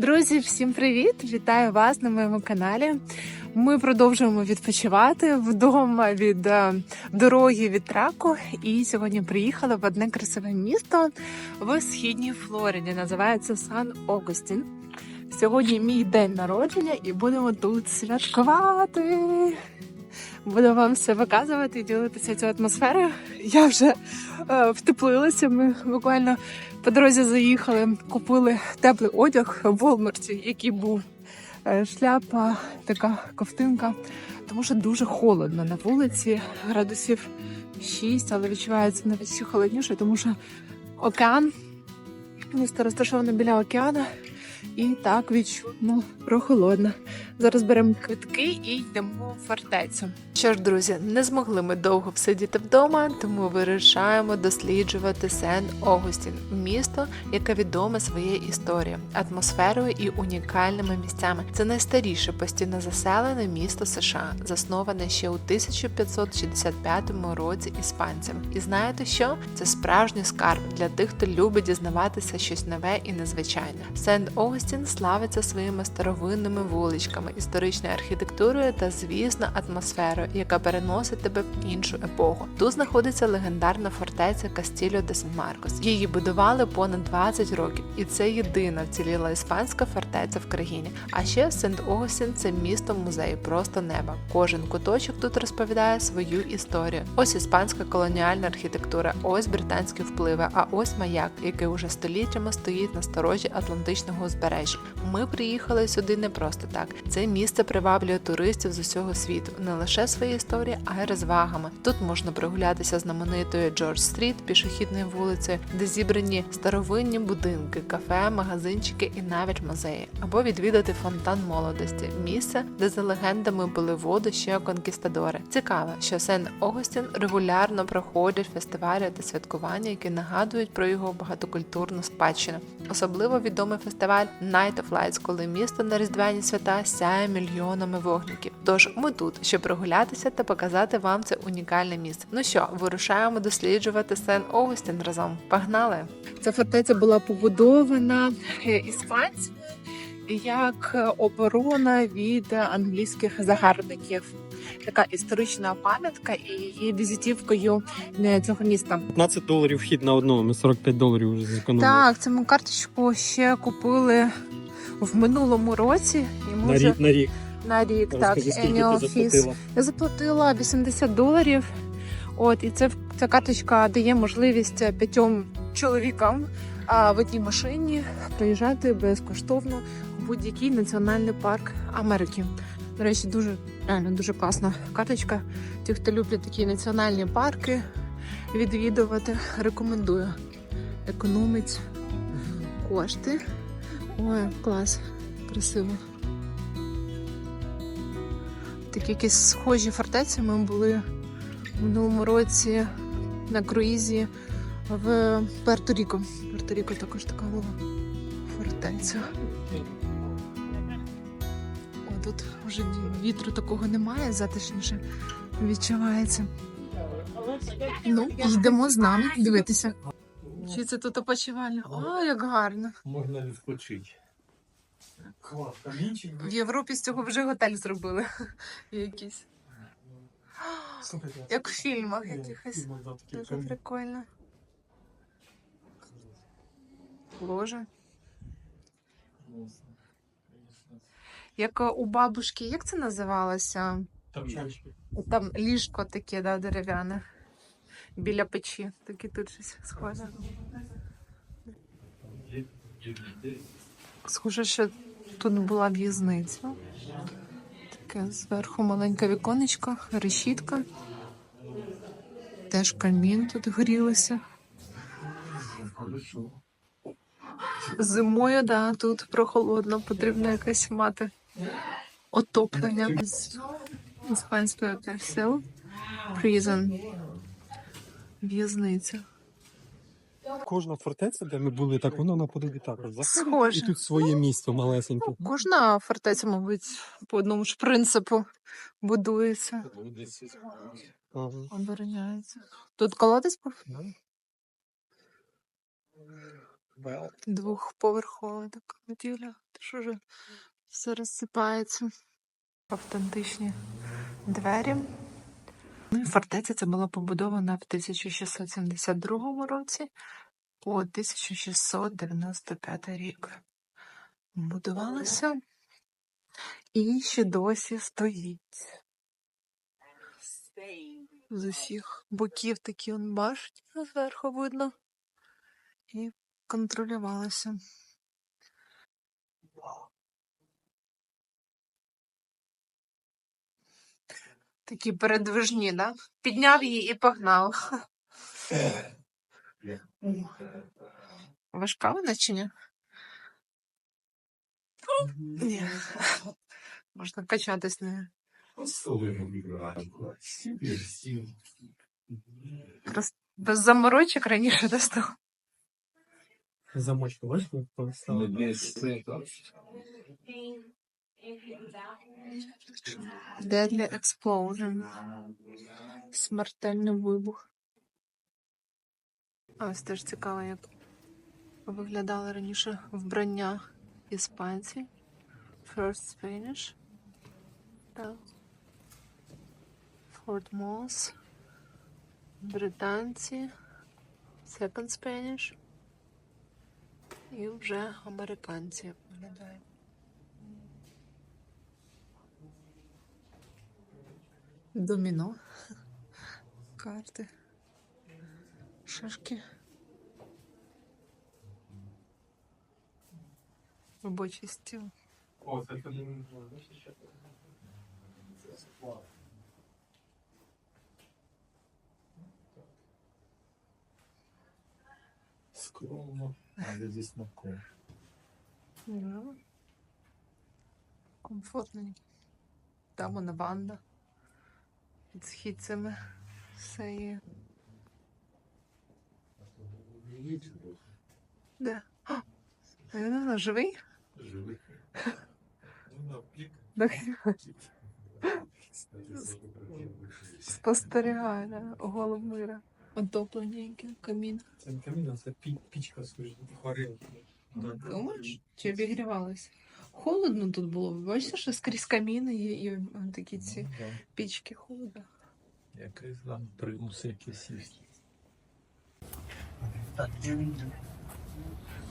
Друзі, всім привіт! Вітаю вас на моєму каналі. Ми продовжуємо відпочивати вдома від е, дороги від траку. І сьогодні приїхали в одне красиве місто в східній Флориді. Називається Сан Огустін. Сьогодні мій день народження, і будемо тут святкувати. Буду вам все показувати і ділитися цю атмосферою. Я вже е, втеплилася. Ми буквально по дорозі заїхали, купили теплий одяг в Волмарті, який був е, шляпа, така ковтинка, тому що дуже холодно на вулиці, градусів 6, але відчувається навіть ще холодніше, тому що океан, місто розташоване біля океану, і так відчутно прохолодно. Зараз беремо квитки і йдемо в фортецю. Що ж, друзі, не змогли ми довго всидіти вдома, тому вирішаємо досліджувати Сен Огустін, місто, яке відоме своєю історією, атмосферою і унікальними місцями. Це найстаріше постійно заселене місто США, засноване ще у 1565 році іспанцями. І знаєте що? Це справжній скарб для тих, хто любить дізнаватися щось нове і незвичайне. Сент Огустін славиться своїми старовинними вуличками, історичною архітектурою та, звісно, атмосферою, яка переносить тебе в іншу епоху. Тут знаходиться легендарна фортеця Кастільо де Сан Маркос. Її будували понад 20 років, і це єдина вціліла іспанська фортеця в країні. А ще Сент Огустін це місто музею просто неба. Кожен куточок тут розповідає свою історію. Ось іспанська колоніальна архітектура, ось британські впливи, а ось маяк, який уже століттями стоїть на сторожі Атлантичного узбережжя. Ми приїхали сюди не просто так. Це місце приваблює туристів з усього світу, не лише своєю історією, а й розвагами. Тут можна прогулятися знаменитою Джордж Стріт, пішохідною вулицею, де зібрані старовинні будинки, кафе, магазинчики і навіть музеї, або відвідати фонтан молодості, місце, де за легендами були воду ще конкістадори. Цікаво, що Сен Огустін регулярно проходять фестивалі та святкування, які нагадують про його багатокультурну спадщину. Особливо відомий фестиваль Night of Lights, коли місто на різдвяні свята сяє мільйонами вогників. Тож ми тут, щоб прогулятися та показати вам це унікальне місце. Ну що, вирушаємо досліджувати Сен Огустін разом. Погнали! Ця фортеця була побудована е, іспанцями як е, оборона від англійських загарбників. Така історична пам'ятка і є візитівкою е, цього міста. 15 доларів вхід на одного, ми 45 доларів вже зекономили. Так, цю карточку ще купили в минулому році. І ми На вже рік, на рік. на рік так Розкажи, ти annual fees. заплатила? Я заплатила 80 доларів. От і це ця карточка дає можливість п'ятьом чоловікам а, в одній машині приїжджати безкоштовно в будь-який національний парк Америки. До речі, дуже реально дуже класна карточка. Ті, хто люблять такі національні парки, відвідувати, рекомендую. Економить кошти. Ой, клас, красиво. Такі якісь схожі фортеці ми були в минулому році на круїзі в Пуерто-Ріко. Пуерто-Ріко також така була фортеця. О, тут вже вітру такого немає, затишніше відчувається. Ну, йдемо з нами дивитися. Чи це тут опочивальня? О, як гарно. Можна відпочити. В Європі з цього вже готель зробили. Якийсь. Як в фільмах якихось. Дуже прикольно. Боже. Як у бабушки, як це називалося? Там ліжко таке, да, дерев'яне. Біля печі. Таке тут щось схоже. Схоже, що тут була в'язниця. Таке зверху маленьке віконечко, решітка. Теж камін тут горілося. Зимою, да, тут прохолодно, потрібно якесь мати отоплення з іспанської карсел. Prison. В'язниця. Кожна фортеця, де ми були, так воно наподобі так. от Схоже. І тут своє місто малесеньке. Кожна фортеця, мабуть, по одному ж принципу будується, Ага. обороняється. Тут колодець був? Двохповерхова така будівля. Теж уже все розсипається. Автентичні двері. Ну і фортеця ця була побудована в 1672 році по 1695 рік. Будувалася і ще досі стоїть. З усіх боків такі он башні зверху видно. І контролювалася. Такі передвижні, да? Підняв її і погнав. Важка вона чи ні? Ні. Можна качатись нею. Просто без заморочок раніше достав. Замочку, бачите, поставили? Deadly Explosion. Смертельний вибух. Ось теж цікаво, як виглядало раніше вбрання іспанців. First Spanish. Fort Moss. Британці. Second Spanish. І вже американці виглядають. Доміно. Карти. Шашки. Робочий стіл. О, це тоді не Скромно, але зі смаком. Да. Комфортненький. Там вона ванда. Під східцями все є. Де? О, а він вона живий? Живий. Ну. Спостерігає, да? голуб мира. Отоплененький камін. Це не камін, а це пі- пічка служить. Горить. Думаєш? Чи обігрівалась? Холодно тут було. Ви Бачите, що скрізь каміни і, і такі ці Ну, пічки холодно. Якийсь там примус якийсь є.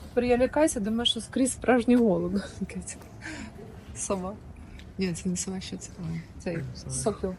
Тепер я лякаюся, думаю, що скрізь справжній. Якась Сова. Ні, це не сова, що це? Цей сокіл.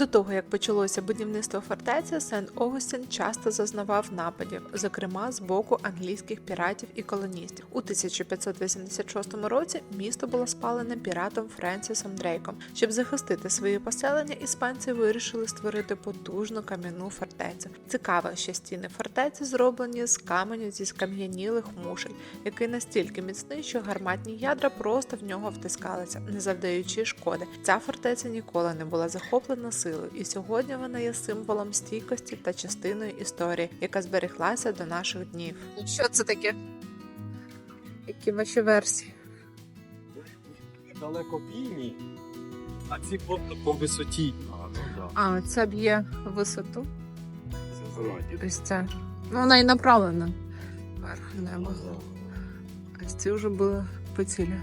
До того, як почалося будівництво фортеці, Сент Огустін часто зазнавав нападів, зокрема з боку англійських піратів і колоністів. У 1586 році місто було спалене піратом Френсісом Дрейком. Щоб захистити свої поселення, іспанці вирішили створити потужну кам'яну фортецю. Цікаво, що стіни фортеці зроблені з каменю зі скам'янілих мушель, який настільки міцний, що гарматні ядра просто в нього втискалися, не завдаючи шкоди. Ця фортеця ніколи не була захоплена силою, і сьогодні вона є символом стійкості та частиною історії, яка збереглася до наших днів. Що це таке? Які ваші версії? Далекобійні, а ці просто по висоті. А, ну да. А, це б'є висоту. Це. Ось ця. Ну, вона і направлена вверх неба. Ось ці вже були по цілі.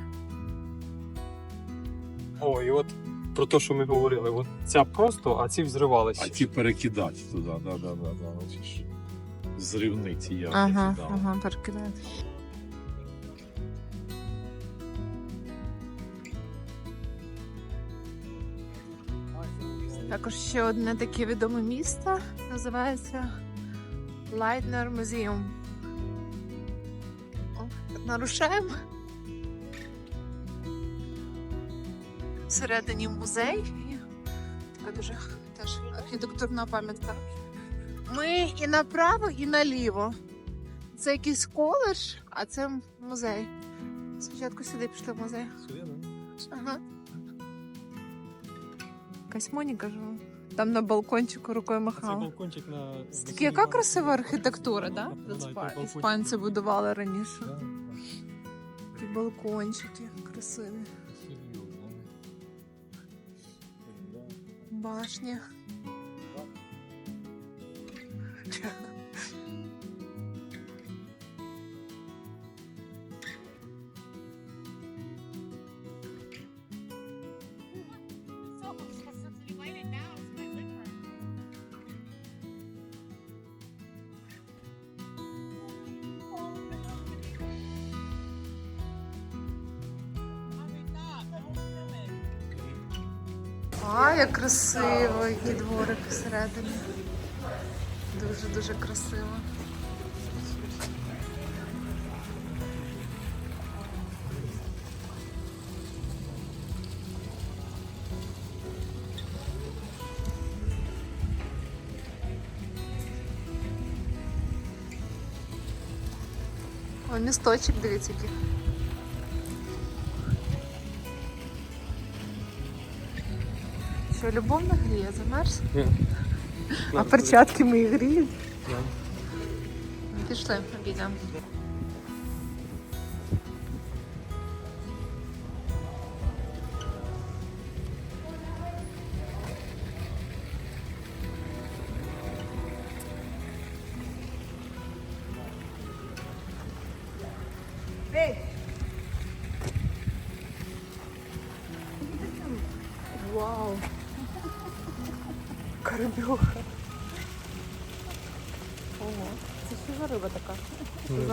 О, і от про те, що ми говорили, от ця просто, а ці взривалися. А ті перекидати туди, да, да, да, да. Оці ж Зривниці я Ага, ага, перекидаєте. Також ще одне таке відоме місто називається Лайтнер так нарушаємо. Всередині музей. І така дуже теж архітектурна пам'ятка. Ми і направо, і наліво. Це якийсь коледж, а це музей. Спочатку сюди пішли в музей. Сюди, да? Ага. Якась Моніка живе. Там на балкончику рукою Цей махала. балкончик на... Такі, яка красива архітектура, да? Да, і той балкончик. Іспанці будували раніше. Да. Такі балкончики красиві. Башня. Як красиво, які дворик всередині. Дуже-дуже красиво. О, місточок, дивіться, який. Що, любов не гріє, замерз? А перчатки мої гріють? Пішли, обійдемо.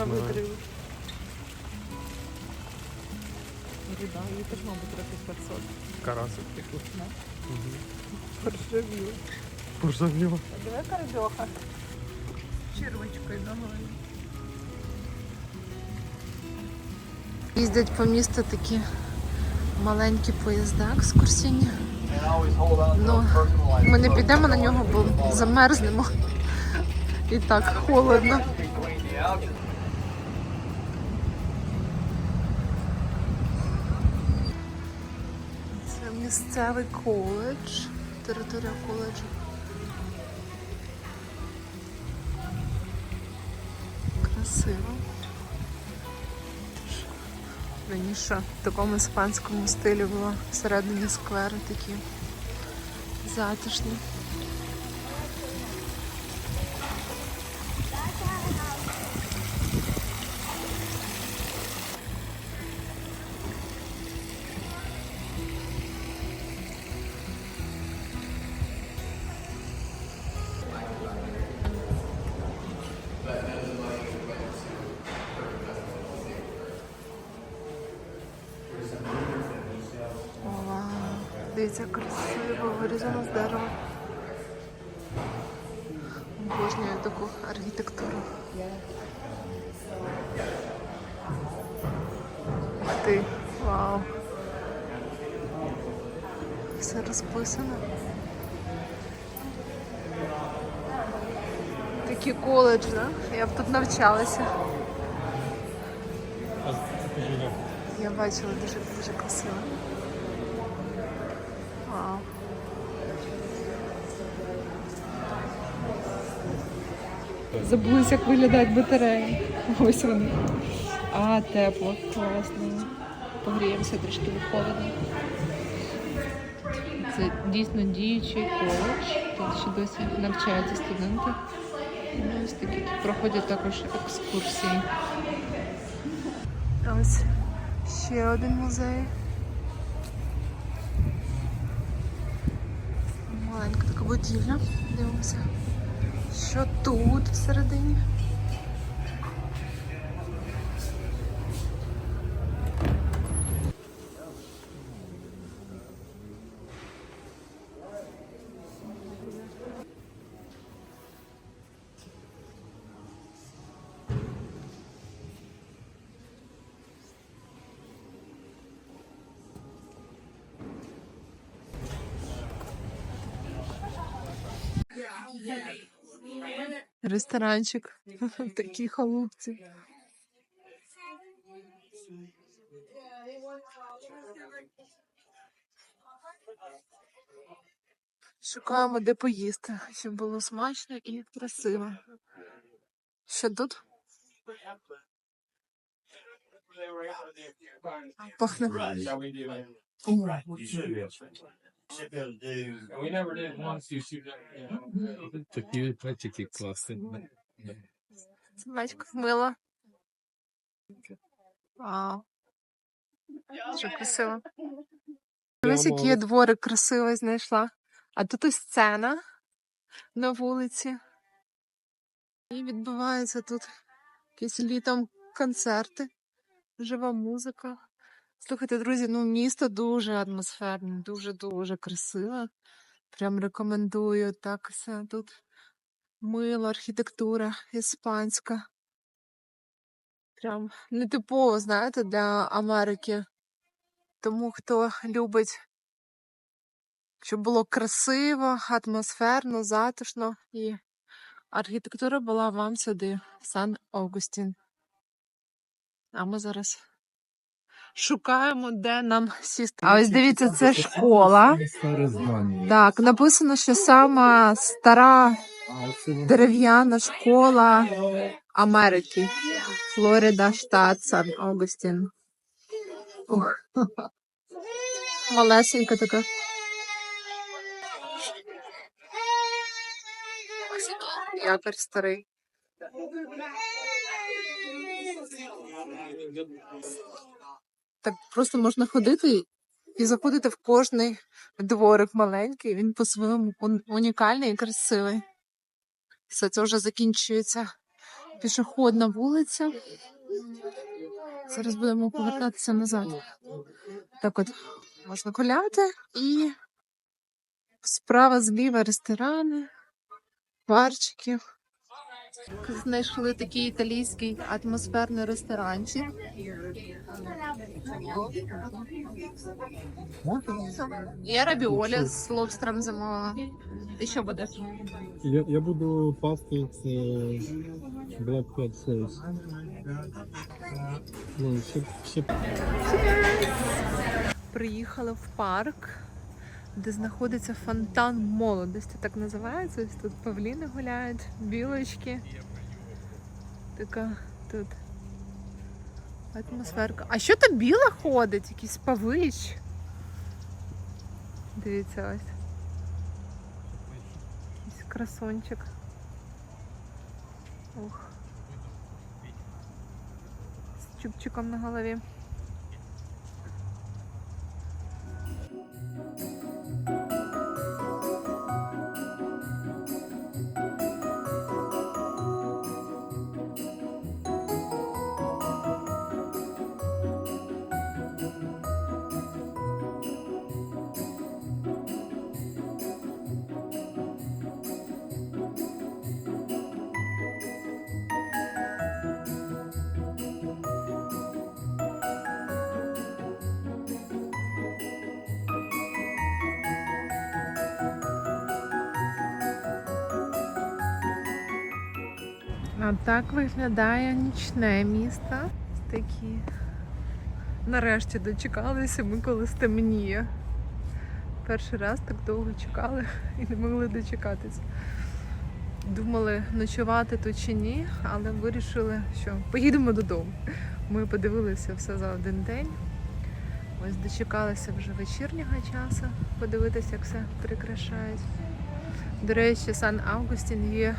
За Риба, її теж, мабуть, років 500. Карасик такий. Поржавів. Поржавіло. Диви карбьоха. Червочкою ногою. Їздять по місту такі маленькі поїзда екскурсійні. Ну, ми не підемо на нього, бо замерзнемо. І так холодно. Місцевий коледж. Територія коледжу. Красиво. Раніше в такому іспанському стилі було всередині скверу такі затишні. Ти, вау. Все розписано. Такий коледж, да? Я б тут навчалася. Я бачила дуже дуже красиво. Вау. Забулися, як виглядають батареї. Ось вони. А, тепло, класно. Погріємося трішки бо холодно. Це дійсно діючий коледж. Тут ще досі навчаються студенти. Ну, Ось такі тут проходять також екскурсії. Ось ще один музей. Маленька така будівля. Дивимося. Що тут всередині? Ресторанчик. Такі халупці. Шукаємо, де поїсти, щоб було смачно і красиво. Що тут? Пахне. Такі такі класні. Собачка мило. Вау. Дуже красиво. Ось який я дворик красивий знайшла. А тут ось сцена на вулиці. І відбуваються тут якісь літом концерти, жива музика. Слухайте, друзі, ну місто дуже атмосферне, дуже-дуже красиве. Прям рекомендую. Так все тут мило, архітектура іспанська. Прям нетипово, знаєте, для Америки. Тому хто любить, щоб було красиво, атмосферно, затишно і архітектура була вам сюди, в Сан Августін. А ми зараз шукаємо, де нам сісти. А ось дивіться, це школа. Так, написано, що сама стара дерев'яна школа Америки. Флорида, штат Сан Августін. Ух. Малесенька така. Якорь старий. Так просто можна ходити і заходити в кожний дворик маленький. Він по-своєму унікальний і красивий. Все це вже закінчується пішохідна вулиця. Зараз будемо повертатися назад. Так от можна гуляти і справа зліва ресторани, барчики. Знайшли такий італійський атмосферний ресторанчик. Я равіолі з лобстером замовила. Ти що будеш? Я, я буду пасту з е, Black Pet соус. Ну, ще, ще Приїхали в парк, де знаходиться фонтан молодості, так називається. Ось тут павліни гуляють, білочки. Така тут атмосферка. А що то біла ходить? Якийсь павич. Дивіться ось. Якийсь красончик. Ох. З чубчиком на голові. А так виглядає нічне місто. Такі. Нарешті дочекалися ми, коли стемніє. Перший раз так довго чекали і не могли дочекатися. Думали, ночувати тут чи ні, але вирішили, що поїдемо додому. Ми подивилися все за один день. Ось дочекалися вже вечірнього часу, подивитися, як все прикрашають. До речі, Сан Августін є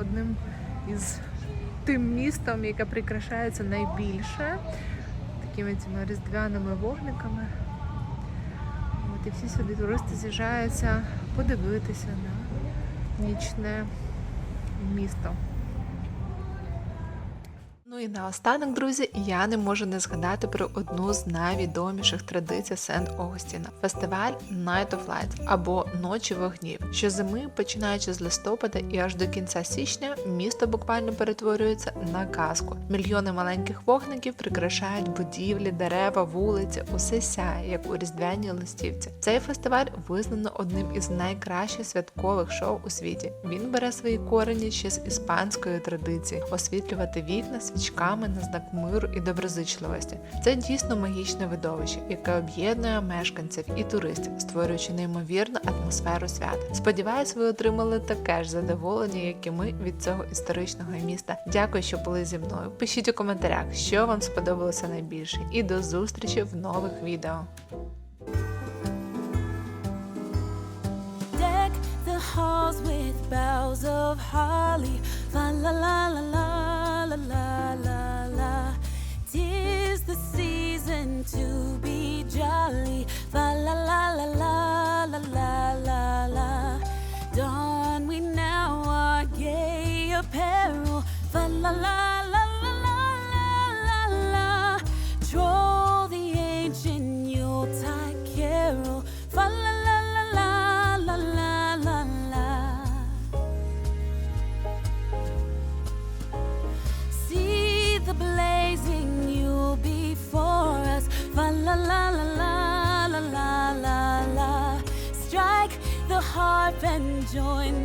одним із тим містом, яке прикрашається найбільше такими цими різдвяними вогниками. От, і всі сюди туристи з'їжджаються подивитися на нічне місто. Ну і наостанок, друзі, я не можу не згадати про одну з найвідоміших традицій Сент Огустіна фестиваль Night of Lights або Ночі вогнів. Щозими, починаючи з листопада і аж до кінця січня, місто буквально перетворюється на казку. Мільйони маленьких вогників прикрашають будівлі, дерева, вулиці, усе сяє, як у різдвяній листівці. Цей фестиваль визнано одним із найкращих святкових шоу у світі. Він бере свої корені ще з іспанської традиції освітлювати вікна свічками на знак миру і доброзичливості. Це дійсно магічне видовище, яке об'єднує мешканців і туристів, створюючи неймовірну атмосферу свята. Сподіваюсь, ви отримали таке ж задоволення, як і ми від цього історичного міста. Дякую, що були зі мною. Пишіть у коментарях, що вам сподобалося найбільше, і до зустрічі в нових відео. halls with boughs of holly. La la la la la. La la la la. Tis the season to be jolly. Fa la la la la la la la la. Don we now our gay apparel. Fa la la la la la join